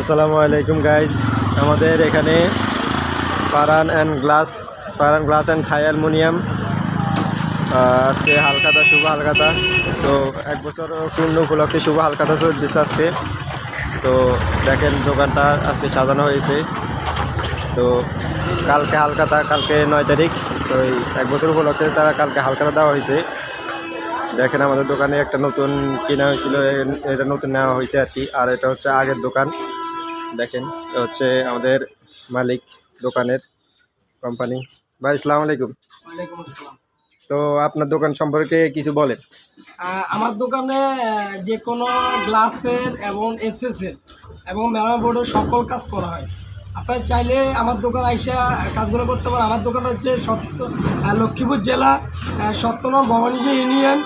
আসসালামু আলাইকুম গাইজ আমাদের এখানে পারান অ্যান্ড গ্লাস পারান গ্লাস অ্যান্ড থাই অ্যালমোনিয়াম। আজকে হালকাতা শুভ হালকাতা তো এক বছর পূর্ণ উপলক্ষে শুভ হালকাতা চলতেছে আজকে। তো দেখেন দোকানটা আজকে সাজানো হয়েছে। তো কালকে হালকাতা কালকে নয় তারিখ। তো এই এক বছর উপলক্ষে তারা কালকে হালকাতা দেওয়া হয়েছে। দেখেন আমাদের দোকানে একটা নতুন কেনা হয়েছিল এটা নতুন নেওয়া হয়েছে আর কি। আর এটা হচ্ছে আগের দোকান। দেখেন হচ্ছে আমাদের মালিক দোকানের কোম্পানি ভাই আসসালামু আলাইকুম। তো আপনার দোকান সম্পর্কে কিছু বলেন। আমার দোকানে যে কোনো গ্লাসের এবং এসএসের এবং মেরামত বোর্ডের সকল কাজ করা হয়। আপনারা চাইলে আমার দোকান আইসা কাজগুলো করতে পারেন। আমার দোকান হচ্ছে সত্য লক্ষ্মীপুর জেলা সত্যনম ভবানীজি ইউনিয়ন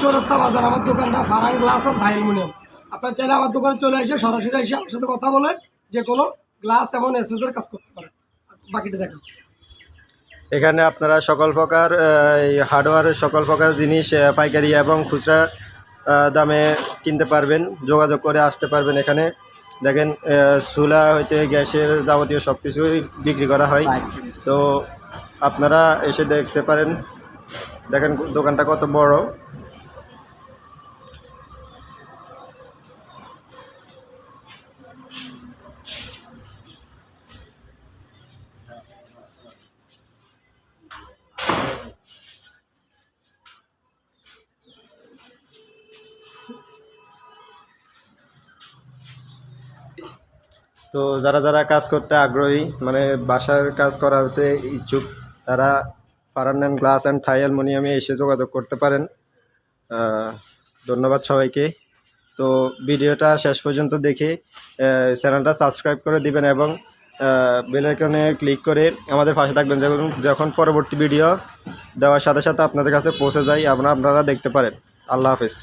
চৌরাস্তা বাজার। আমার দোকানটা ফারান গ্লাস আর অ্যালুমিনিয়াম আপনারা চাইলে আমার দোকানে চলে এসে সরাসরি এসে আমার সাথে কথা বলে যে কোনো গ্লাস এবং এসএসের কাজ করতে পারেন। বাকিটা দেখেন এখানে আপনারা সকল প্রকার হার্ডওয়্যারের সকল প্রকার জিনিস পাইকারি এবং খুচরা দামে কিনতে পারবেন যোগাযোগ করে আসতে পারবেন এখানে। দেখেন চুলা হইতে গ্যাসের যাবতীয় সব কিছুই বিক্রি করা হয়। তো আপনারা এসে দেখতে পারেন। দেখেন দোকানটা কত বড়। তো যারা যারা কাজ করতে আগ্রহী মানে বাসার কাজ করাতে ইচ্ছুক, তারা পারান গ্লাস অ্যান্ড থাই অ্যালমোনিয়ামে এসে যোগাযোগ করতে পারেন। ধন্যবাদ সবাইকে। তো ভিডিওটা শেষ পর্যন্ত দেখে চ্যানেলটা সাবস্ক্রাইব করে দিবেন এবং বেলাইকনে ক্লিক করে আমাদের পাশে থাকবেন যখন যখন পরবর্তী ভিডিও দেওয়ার সাথে সাথে আপনাদের কাছে পৌঁছে যায়, আপনারা আপনারা দেখতে পারেন। আল্লাহ হাফিজ।